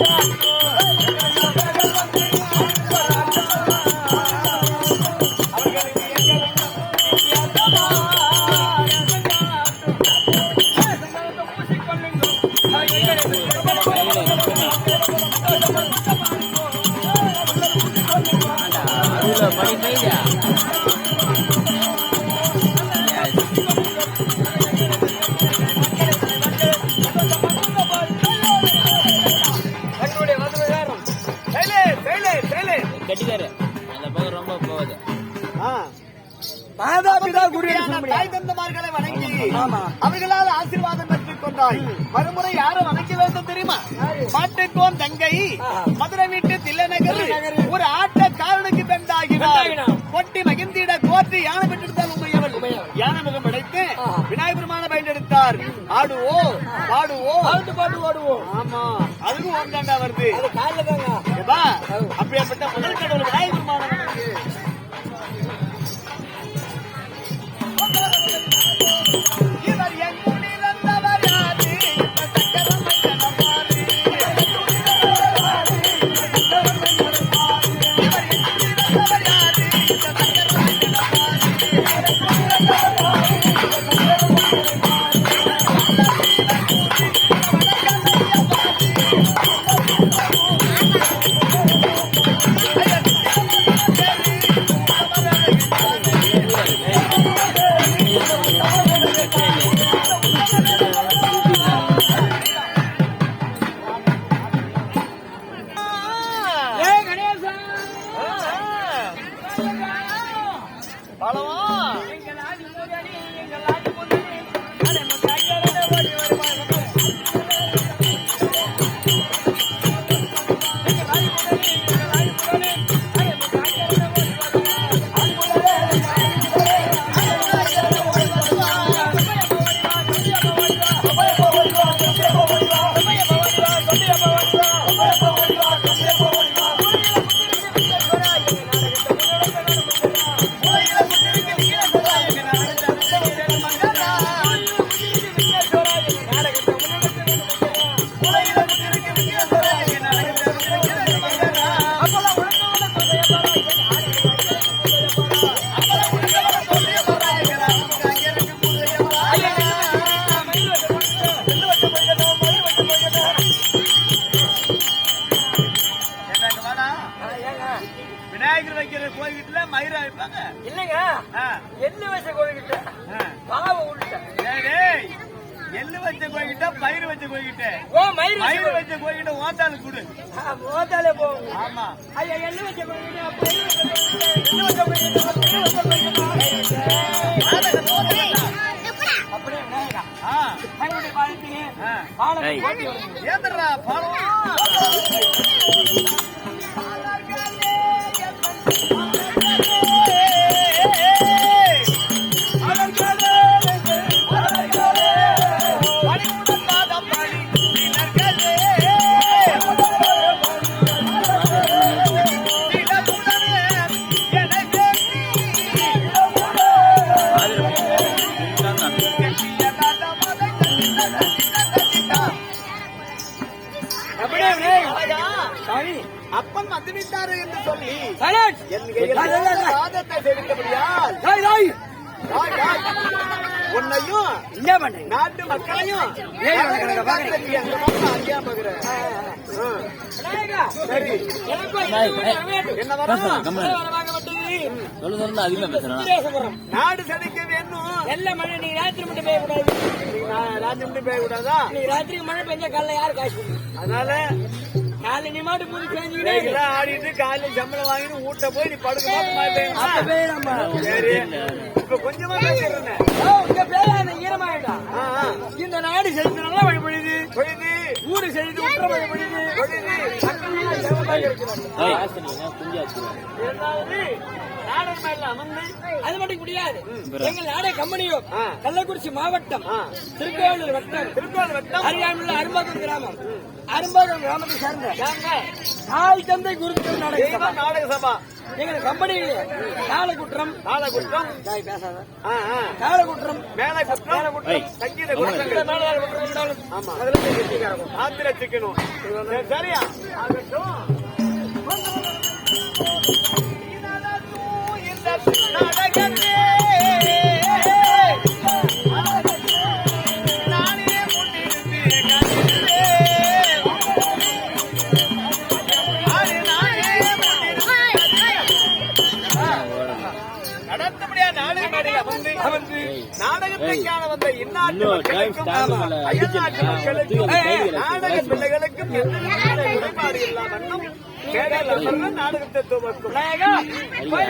அதுல ஒரு ஆட்டக்காரனுக்கு தந்தாகினார். கொட்டி மகிழ்ந்திட கோர்த்து யானை பெற்றெடுத்தால் உமையவள். யானை முகம் படைத்து விநாயகர் பெருமான பயன்படுத்தார். ஆடுவோ பாடுவோ பாட்டு பாட்டு ஓடுவோம் ஆமா. அதுக்கும் ஒன்றாண்டா வருது. அப்படியாப்பட்ட முதல் கடவுள் விநாயகர் பெருமானை வணங்கு. இவர் விநாயகர் வைக்கிற கோயில்ல மயிரா வைப்பாங்க இல்லைங்க. எள்ளு வச்ச உள்ட்ட டேய், டேய், எள்ளு வச்ச கோயில்கிட்ட பயிர் வச்ச கோயில்கிட்ட. ஓ மயிர் வச்ச மயிர் வச்ச கோயில்கிட்ட ஓந்தாலு கொடு. மோதாலே போகுங்க ஆமா. ஐயா எள்ளு வச்ச கோழிக்கிட்ட பயிர் வச்ச கோழிக்கிட்ட எள்ளு வச்ச கோழிக்கிட்ட ஆ. பாலம் பேசுறேன். உத்தரேசபுரம் நாடு செழிக்க வேணும். நல்ல மழை நீங்க ராத்திரி மட்டும் பெய்யக்கூடாது. ராஜ்யம் மட்டும் போய் கூடாதா நீங்க ராத்திரி மழை பெஞ்சா காலைல யாரு காசு? அதனால நாளை நீ மாட்டு புது செஞ்சுக்கிட்டே இன்னைக்கெல்லாம் ஆடிட்டு காலையில சம்பளம் வாங்கிட்டு வீட்டை போய் நீ படுக்க பெய்யலாமா? சரி. இப்ப கொஞ்சமா பேசுறேன் உங்க பேர அந்த ஈரமாயிட்டா. இந்த நாடு செழித்து மழை பொழியுது பொழுது ஊரு செழித்து உத்தர மழை பொழியுது பொழுது நாடர் மேல அமர்ந்து? அது மட்டும் முடியாது. எங்கள் நாடே கம்பெனியும் ஆ. கள்ளக்குறிச்சி மாவட்டம் ஆ. திருக்கோவிலூர் வட்டம் திருக்கோள் வட்டம். அருகாமையுள்ள அரும்பாக்கம் கிராமம். அரும்பாக்கம் கிராமத்தை சேர்ந்த தாய் தந்தை குருக்கள் நாடக. நாடக சபா. எங்கள் கம்பெனியிலே காலகுற்றம். நாடகுற்றம் தாய் பேசாத. காலகுற்றம். மேல குற்றம் ஏய். சங்கீத குற்றம். ஆமா. அதுல போய் கெட்டிக்காரங்க. ஆத்திர சிக்கணும் சரி, சரியா? ஆகட்டும். நாடக பிள்ளைகளுக்கும் நாடகத்தை துவக்கும் நாயகா, போய்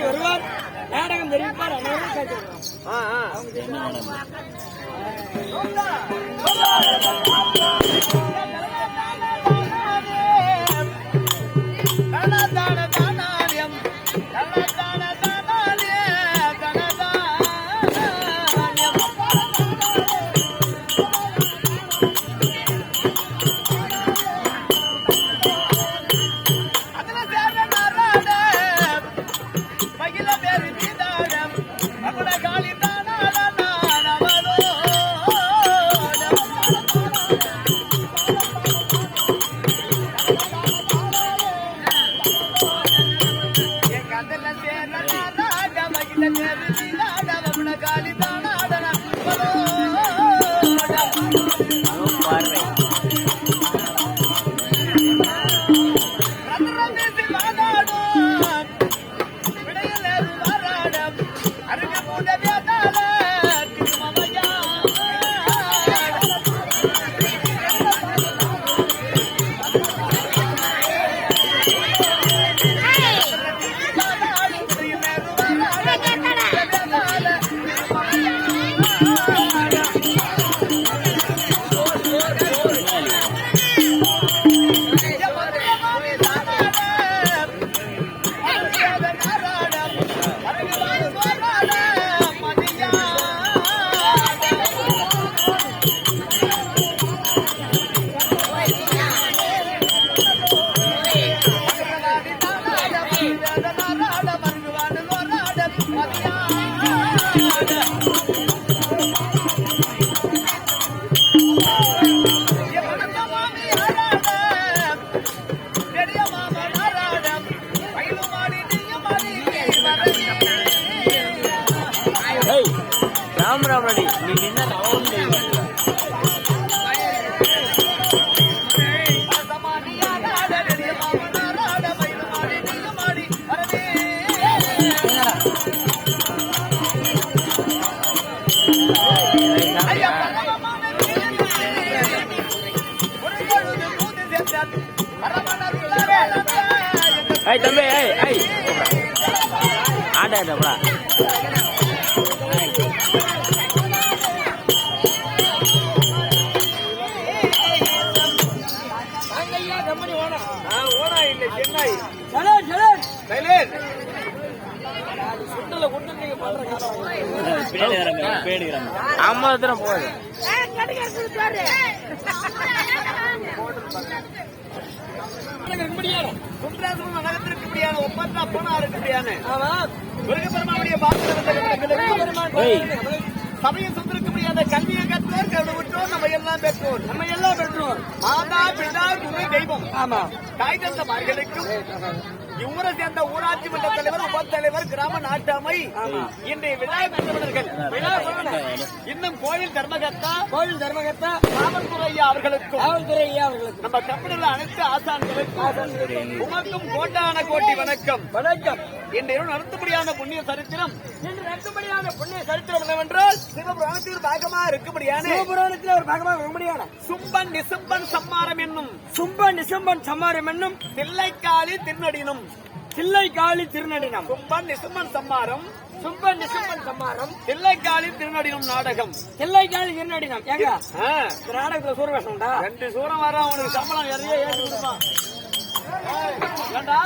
வருவார் நாடகம் தெரிவிப்பார் அனைவரும் கேட்கிறார் ஆ, ஆ. என்ன பாருங்க ராம் ராம் அடி நீ நின்னா ஐ ஏய் தம்பி ஐ ஏய் ஆட்டா ஆட்டா ஐயா கம்பெனி ஓனா நீங்க போகுது கடைக்காரர் இப்படியான இருக்கு இப்படியான ஆமா முருகப்பெருமாவுடைய பாத்திரம் பெருமாள் ஏய். முடியாத கல்வியை கற்றோர் கருது விட்டோர் நம்ம எல்லாம் பெற்றோர். நம்ம எல்லாம் பெற்றோம் மாதா பிதா குரு தெய்வம். ஆமா. தாய் தந்தமார்களுக்கும் இவ்வூரை சேர்ந்த ஊராட்சி மன்ற தலைவர் உப தலைவர் கிராம நாட்டாமை. இன்றைய விழா பெற்றவர்கள். இன்னும் கோயில் தர்மகர்த்தா கோயில் தர்மகர்த்தா காவல்துறை அவர்களுக்கும். காவல்துறை ஐயா அவர்களுக்கு நம்ம கம்பெனியில் அனைத்து ஆசான்களுக்கும். உமக்கும் கோட்டான கோட்டி வணக்கம். வணக்கம். இன்றைய நடத்தபடியான புண்ணிய சரித்திரம். இன்று நடத்தபடியான புண்ணிய சரித்திரம் என்னவென்றால் சிவபுராணத்தில் பாகமா இருக்கும்படியான சிவபுராணத்தில் ஒரு பாகமாக வரும்படியான சும்பன் நிசும்பன் சம்மாரம் என்னும் சும்ப நிசம்பன் சம்மாரம் என்னும் தில்லைக்காளி திருநடினும். தில்லை காளி திருநடினம். சும்பன் நிசும்பன் சம்மாரம். சும்ப நிசம்பன் சம்மாரம். தில்லைக்காளி திருநடினும் நாடகம். தில்லை காளி திருநடினம். ஏங்க? இந்த நாடகத்துல சூரவேஷம்டா ரெண்டு சூரம் வர உனக்கு சம்பளம் நிறைய ஏற்றி கொடுப்பான் ஏய், ஏண்டா?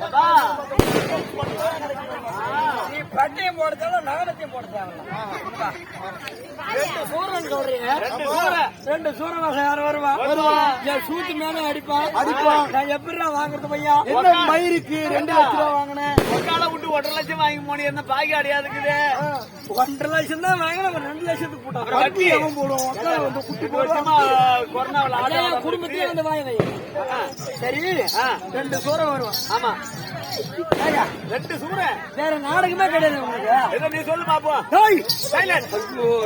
ஏண்டா? பட்டையும் போட தேவை நகரத்தையும் போட தேவையில்ல ரெண்டு சூரன் சொல்றீங்க. ரெண்டு சூரன். ரெண்டு சூரவாசம் யாரும் வருவா? வருவா. என் சூத்து மேல அடிப்பான் அடிப்பான் நான் எப்படிடா வாங்குறது பையா? என்ன மயிருக்கு? ரெண்டு லட்சம் ரூபா வாங்கினேன். உக்கால விட்டு ஒன்றரை லட்சம் வாங்கி போனி என்ன பாக்கி அடையாதுக்குது ஒன்றரை லட்சம் தான் வாங்கின ஒரு ரெண்டு லட்சத்துக்கு அப்புறம் வட்டி போடுவோம் உட்கார வந்து குட்டி வருஷமா கொரோனாவில் அடையா ஆடையா குடும்பத்தையே வந்து வாங்கி வை சரி. ரெண்டு சூரம் வருவான். ஆமா. ரெண்டு சூரன் வேற நாடகமே கிடையாது உங்களுக்கு. நீ சொல்லு பாப்போம்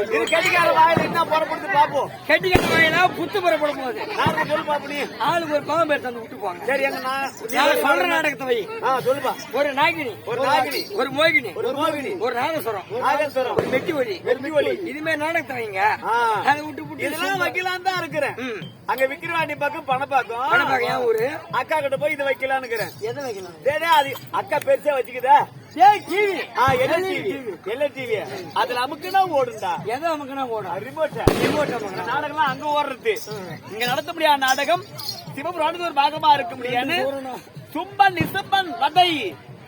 இது கெட்டிக்கார வாயில என்ன புறப்படுத்து பாப்போம் கெட்டிக்கிட்ட வாங்கினா புத்து புறப்படும் போது. நான் சொல்லு பாப்போம் நீ. ஆளுக்கு ஒரு பாவம் பேர் தந்து விட்டு போங்க. சரி எங்க நான் சொல்ற நாடகத்தை வை. சொல்லுப்பா ஒரு நாகினி. ஒரு நாகினி. ஒரு மோகினி. ஒரு மோகினி. ஒரு நாகஸ்வரம் நாகேஸ்வரம் ஒரு மெட்டி ஒலி வெற்றி ஒலி இதுமே நாடகத்தை வைங்க. அதை விட்டு விட்டு இதெல்லாம் வைக்கலான்னு தான் இருக்கிறேன். அங்க விக்கிரவாண்டி பக்கம் பணப்பாக்கம் பணப்பாக்கம் ஊரு? அக்கா கிட்ட போய் இதை வைக்கலான்னு இருக்கிறேன் எதை வைக்கணும் டேய், அது அக்கா பெருசா வச்சுக்குதா? ஏய் டிவி. ஆ L L TV? L L TV? அதுல அமுக்குனா ஓடுண்டா எதை நமக்குனா ஓடும்? ரிமோட் ரிமோட் நமக்கு நாடகம்லாம் அங்க ஓடுறது. இங்க நடத்த முடியாத நாடகம் சிவபுராணத்து ஒரு பாகமா இருக்க முடியாது. சும்பன் நிசம்பன் வதை.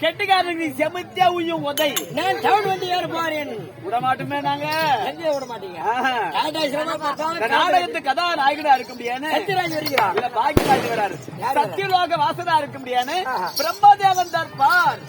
கெட்டிக்காரனுக்கு செமத்தியா உய்யும் உதை நான் டவுன் வந்து ஏற போறேன் விட மாட்டோமே நாங்க. எங்கே விட மாட்டீங்க நாடகத்து கதாநாயகனா இருக்க முடியாது சத்யராஜ் வருகிறா இதுல பாக்கியராஜ் வராரு. சத்தியலோக வாசனா இருக்க முடியாது பிரம்மதேவன் தர்பார்.